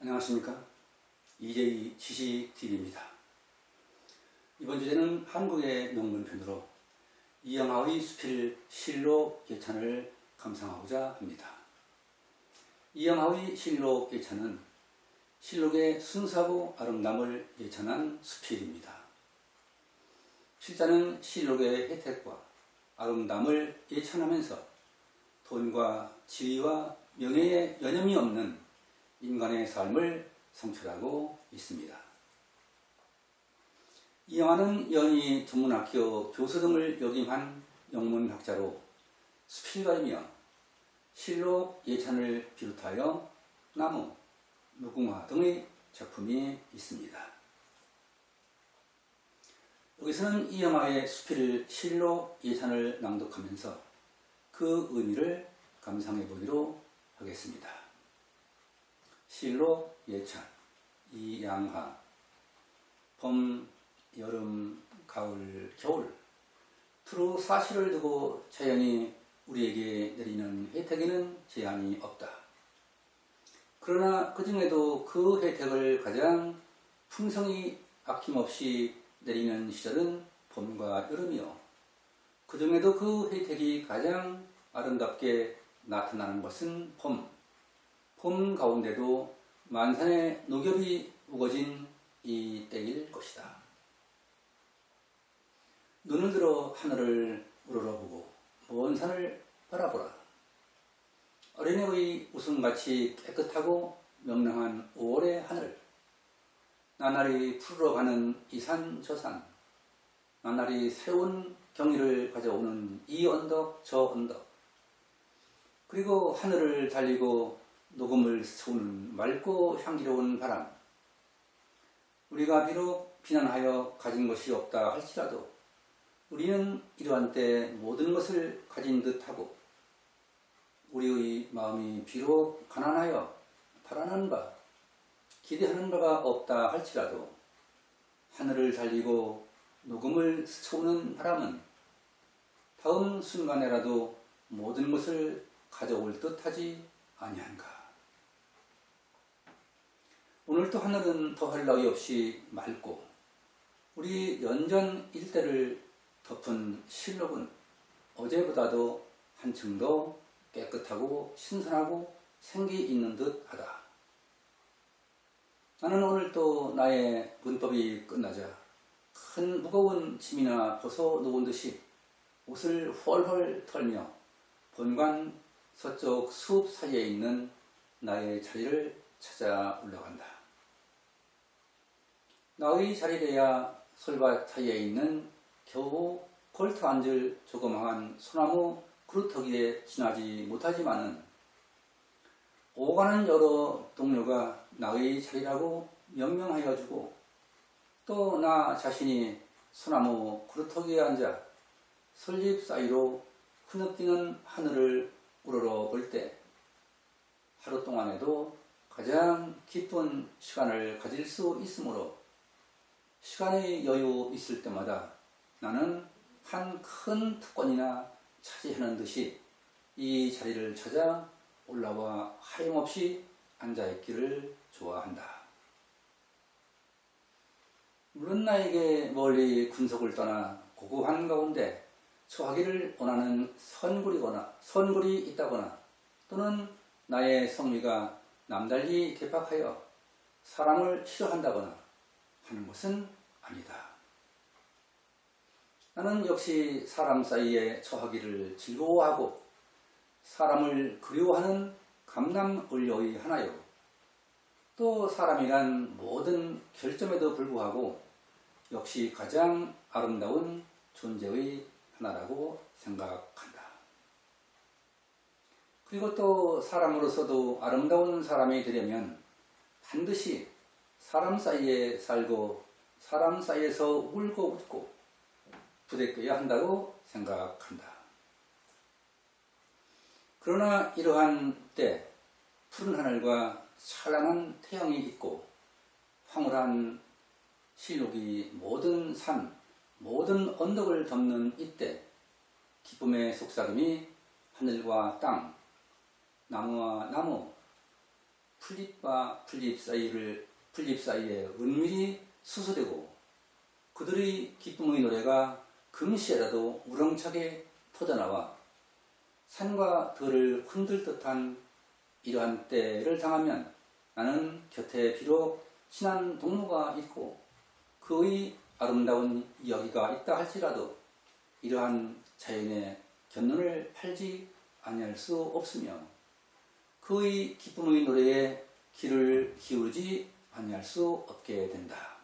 안녕하십니까? 이재희 지식TV입니다. 이번 주제는 한국의 명문편으로 이영하의 수필 실록 예찬을 감상하고자 합니다. 이영하의 실록 예찬은 실록의 순수하고 아름다움을 예찬한 수필입니다 필자는 실록의 혜택과 아름다움을 예찬하면서 돈과 지위와 명예에 여념이 없는 인간의 삶을 성취하고 있습니다. 이 영화는 연희 전문학교 교수 등을 역임한 영문학자로 수필가이며 실록 예찬을 비롯하여 나무, 무궁화 등의 작품이 있습니다. 여기서는 이 영화의 수필 실록 예찬을 낭독하면서 그 의미를 감상해 보기로 하겠습니다. 실로 예찬, 이양하, 봄, 여름, 가을, 겨울 두루 사실을 두고 자연이 우리에게 내리는 혜택에는 제한이 없다. 그러나 그 중에도 그 혜택을 가장 풍성히 아낌없이 내리는 시절은 봄과 여름이요. 그 중에도 그 혜택이 가장 아름답게 나타나는 것은 봄. 봄 가운데도 만산의 녹엽이 우거진 이 때일 것이다. 눈을 들어 하늘을 우러러보고 먼 산을 바라보라. 어린애의 웃음같이 깨끗하고 명랑한 5월의 하늘. 나날이 푸르러가는 이 산 저 산. 나날이 새로운 경의를 가져오는 이 언덕 저 언덕. 그리고 하늘을 달리고 녹음을 쏘는 맑고 향기로운 바람. 우리가 비록 비난하여 가진 것이 없다 할지라도 우리는 이러한 때 모든 것을 가진 듯하고 우리의 마음이 비록 가난하여 바라는 바, 기대하는 바가 없다 할지라도 하늘을 달리고 녹음을 스쳐오는 바람은 다음 순간에라도 모든 것을 가져올 듯하지 아니한가. 오늘도 하늘은 더할 나위 없이 맑고 우리 연전 일대를 덮은 실록은 어제보다도 한층 더 깨끗하고 신선하고 생기 있는 듯하다. 나는 오늘 또 나의 문법이 끝나자 큰 무거운 짐이나 벗어 놓은 듯이 옷을 헐헐 털며 본관 서쪽 숲 사이에 있는 나의 자리를 찾아 올라간다. 나의 자리래야 솔밭 사이에 있는 겨우 걸터 앉을 조그마한 소나무 그루터기에 지나지 못하지만은 오가는 여러 동료가 나의 자리라고 명명하여 주고 또 나 자신이 소나무 그루터기에 앉아 설립 사이로 흐느끼는 하늘을 우러러 볼 때 하루 동안에도 가장 기쁜 시간을 가질 수 있으므로 시간의 여유 있을 때마다 나는 한 큰 특권이나 차지하는 듯이 이 자리를 찾아 올라와 하염없이 앉아있기를 좋아한다. 물론 나에게 멀리 군속을 떠나 고고한 가운데 처하기를 원하는 선굴이거나 선굴이 있다거나 또는 나의 성미가 남달리 개박하여 사람을 싫어한다거나 하는 것은 아니다. 나는 역시 사람 사이에 처하기를 즐거워하고 사람을 그리워하는 감남을려의 하나요. 또 사람이란 모든 결점에도 불구하고 역시 가장 아름다운 존재의 하나라고 생각한다. 그리고 또 사람으로서도 아름다운 사람이 되려면 반드시 사람 사이에 살고 사람 사이에서 울고 웃고 부대껴야 한다고 생각한다. 그러나 이러한 때 푸른 하늘과 찬란한 태양이 있고 황홀한 실록이 모든 산, 모든 언덕을 덮는 이때 기쁨의 속삭임이 하늘과 땅, 나무와 나무, 풀잎과 풀잎 사이를 풀잎 사이에 은밀히 수소되고 그들의 기쁨의 노래가 금시에라도 우렁차게 터져나와 산과 들을 흔들 듯한 이러한 때를 당하면 나는 곁에 비록 친한 동무가 있고 그의 아름다운 이야기가 있다 할지라도 이러한 자연의 견눈을 팔지 아니할 수 없으며 그의 기쁨의 노래에 귀를 기울이지 아니할 수 없게 된다.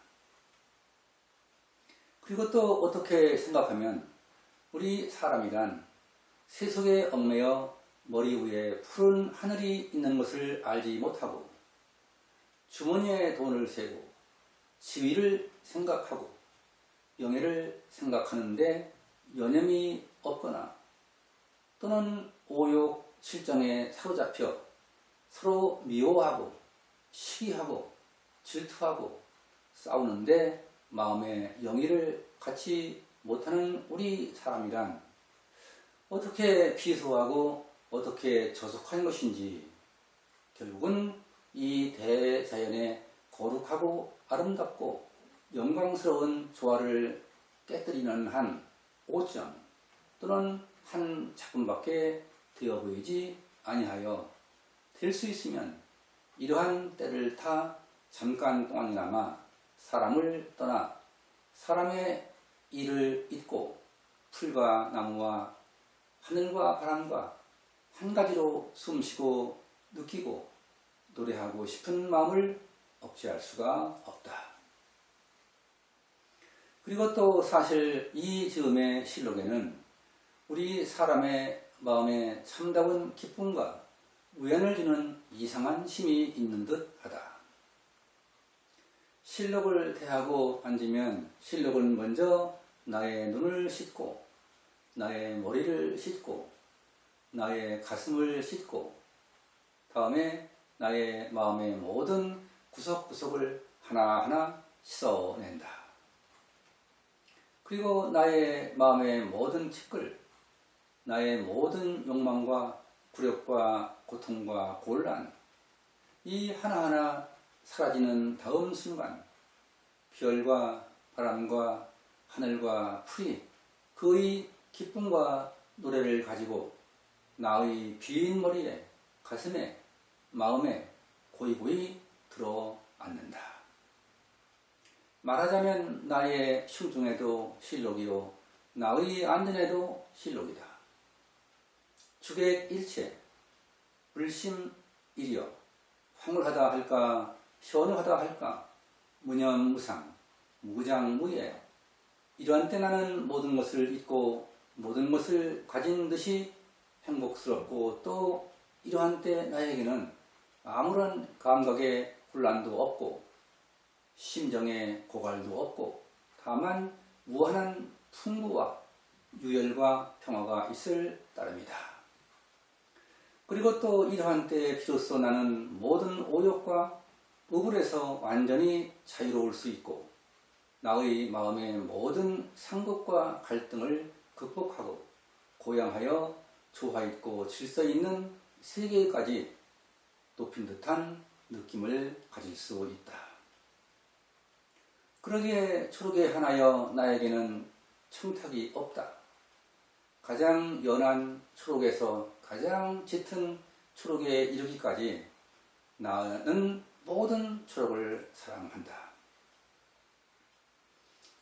그리고 또 어떻게 생각하면 우리 사람이란 세속에 얽매여 머리 위에 푸른 하늘이 있는 것을 알지 못하고 주머니에 돈을 세고 지위를 생각하고 영예를 생각하는데 여념이 없거나 또는 오욕 실정에 사로잡혀 서로 미워하고 시기하고 질투하고 싸우는데 마음의 영의를 갖지 못하는 우리 사람이란 어떻게 비소하고 어떻게 저속한 것인지 결국은 이 대자연의 거룩하고 아름답고 영광스러운 조화를 깨뜨리는 한 오점 또는 한 작품밖에 되어 보이지 아니하여 될 수 있으면 이러한 때를 타 잠깐 동안이나마 사람을 떠나 사람의 일을 잊고 풀과 나무와 하늘과 바람과 한 가지로 숨쉬고 느끼고 노래하고 싶은 마음을 억제할 수가 없다. 그리고 또 사실 이 즈음의 실록에는 우리 사람의 마음에 참다운 기쁨과 우연을 주는 이상한 힘이 있는 듯 하다. 실록을 대하고 앉으면 실록은 먼저 나의 눈을 씻고 나의 머리를 씻고 나의 가슴을 씻고 다음에 나의 마음의 모든 구석구석을 하나하나 씻어낸다. 그리고 나의 마음의 모든 티끌, 나의 모든 욕망과 굴욕과 고통과 곤란, 이 하나하나 사라지는 다음 순간, 별과 바람과 하늘과 풀이 그의 기쁨과 노래를 가지고 나의 빈 머리에 가슴에 마음에 고이고이 들어앉는다. 말하자면 나의 흉중에도 실록이요 나의 안전에도 실록이다. 주객 일체 불심일이여 황홀하다 할까 현우하다 할까 무념무상 무장무예 이러한 때 나는 모든 것을 잊고 모든 것을 가진 듯이 행복스럽고 또 이러한 때 나에게는 아무런 감각의 혼란도 없고 심정의 고갈도 없고 다만 무한한 풍부와 유열과 평화가 있을 따름이다. 그리고 또 이러한 때에 비로소 나는 모든 오욕과 우불에서 완전히 자유로울 수 있고 나의 마음의 모든 상급과 갈등을 극복하고 고양하여 조화 있고 질서 있는 세계까지 높인 듯한 느낌을 가질 수 있다. 그러기에 초록에 하나여 나에게는 청탁이 없다. 가장 연한 초록에서 가장 짙은 초록에 이르기까지 나는 모든 초록을 사랑한다.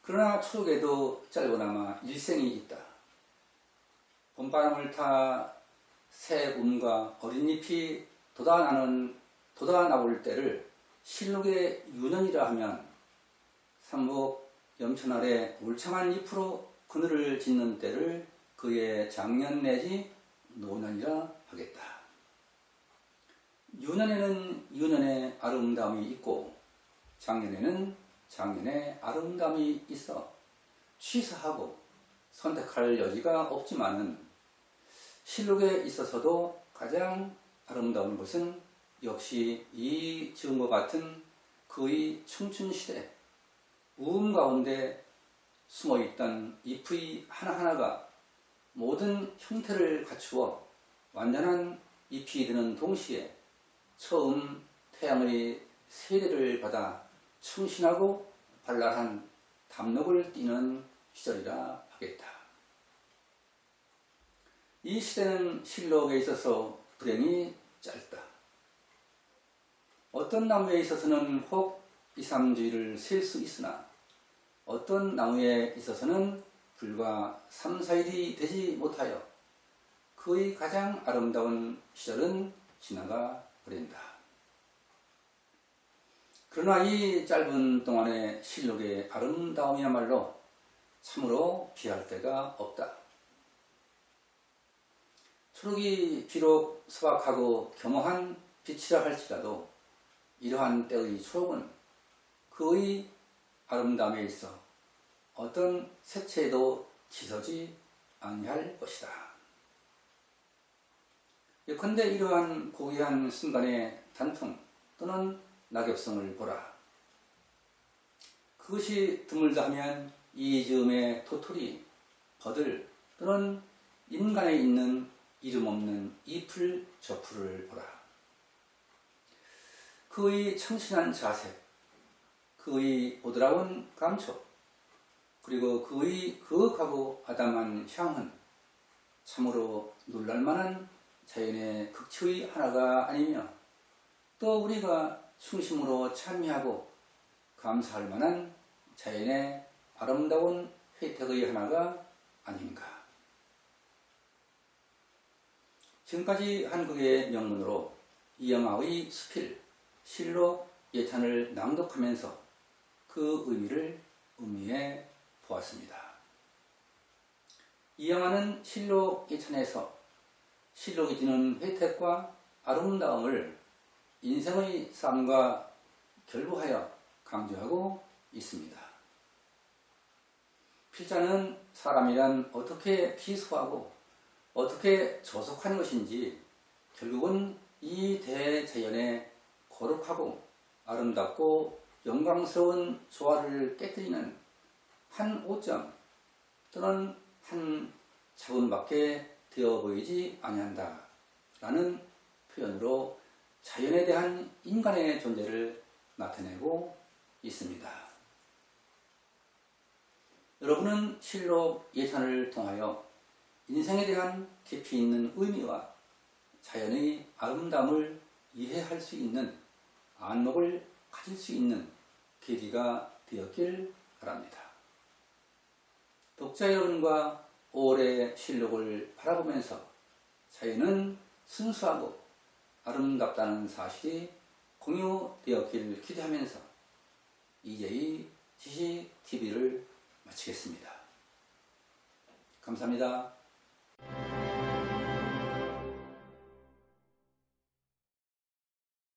그러나 초록에도 짧으나마 일생이 있다. 봄바람을 타 새 움과 어린 잎이 돋아나는 돋아나올 때를 실록의 유년이라 하면 삼복 염천 아래 울창한 잎으로 그늘을 짓는 때를 그의 장년 내지 노년이라 하겠다. 유년에는 유년의 아름다움이 있고 작년에는 작년의 아름다움이 있어 취사하고 선택할 여지가 없지만은 실록에 있어서도 가장 아름다운 것은 역시 이 지금과 같은 그의 청춘 시대 우음 가운데 숨어있던 잎의 하나하나가 모든 형태를 갖추어 완전한 잎이 되는 동시에 처음 태양의 세례를 받아 충신하고 발랄한 담력을 띠는 시절이라 하겠다. 이 시대는 실록에 있어서 불행이 짧다. 어떤 나무에 있어서는 혹 이삼주의를 셀 수 있으나 어떤 나무에 있어서는 불과 3, 4일이 되지 못하여 그의 가장 아름다운 시절은 지나가 버린다. 그러나 이 짧은 동안의 실록의 아름다움이야말로 참으로 비할 데가 없다. 초록이 비록 소박하고 겸허한 빛이라 할지라도 이러한 때의 초록은 그의 아름다움에 있어 어떤 색채에도 지서지 아니할 것이다. 예컨대 이러한 고귀한 순간의 단풍 또는 낙엽성을 보라. 그것이 드물다 하면 이 즈음의 도토리, 버들 또는 인간에 있는 이름 없는 잎을 저 풀을 보라. 그의 청신한 자세, 그의 보드라운 감촉, 그리고 그의 거룩하고 아담한 향은 참으로 놀랄만한 자연의 극치의 하나가 아니며 또 우리가 충심으로 참여하고 감사할 만한 자연의 아름다운 혜택의 하나가 아닌가. 지금까지 한국의 명문으로 이영하의 수필, 실록, 예찬을 낭독하면서 그 의미를 음미해 보았습니다. 이영하는 실록 예찬에서 실록이 주는 혜택과 아름다움을 인생의 삶과 결부하여 강조하고 있습니다. 필자는 사람이란 어떻게 비수하고 어떻게 조속한 것인지 결국은 이 대자연의 거룩하고 아름답고 영광스러운 조화를 깨뜨리는 한 오점 또는 한 자본밖에 되어 보이지 아니한다 라는 표현으로 자연에 대한 인간의 존재를 나타내고 있습니다. 여러분은 실록 예찬을 통하여 인생에 대한 깊이 있는 의미와 자연의 아름다움을 이해할 수 있는 안목을 가질 수 있는 계기가 되었길 바랍니다. 독자 여러분과 올해 실록을 바라보면서 자연은 순수하고 아름답다는 사실이 공유되었길 기대하면서 이제의 지식 TV를 마치겠습니다. 감사합니다.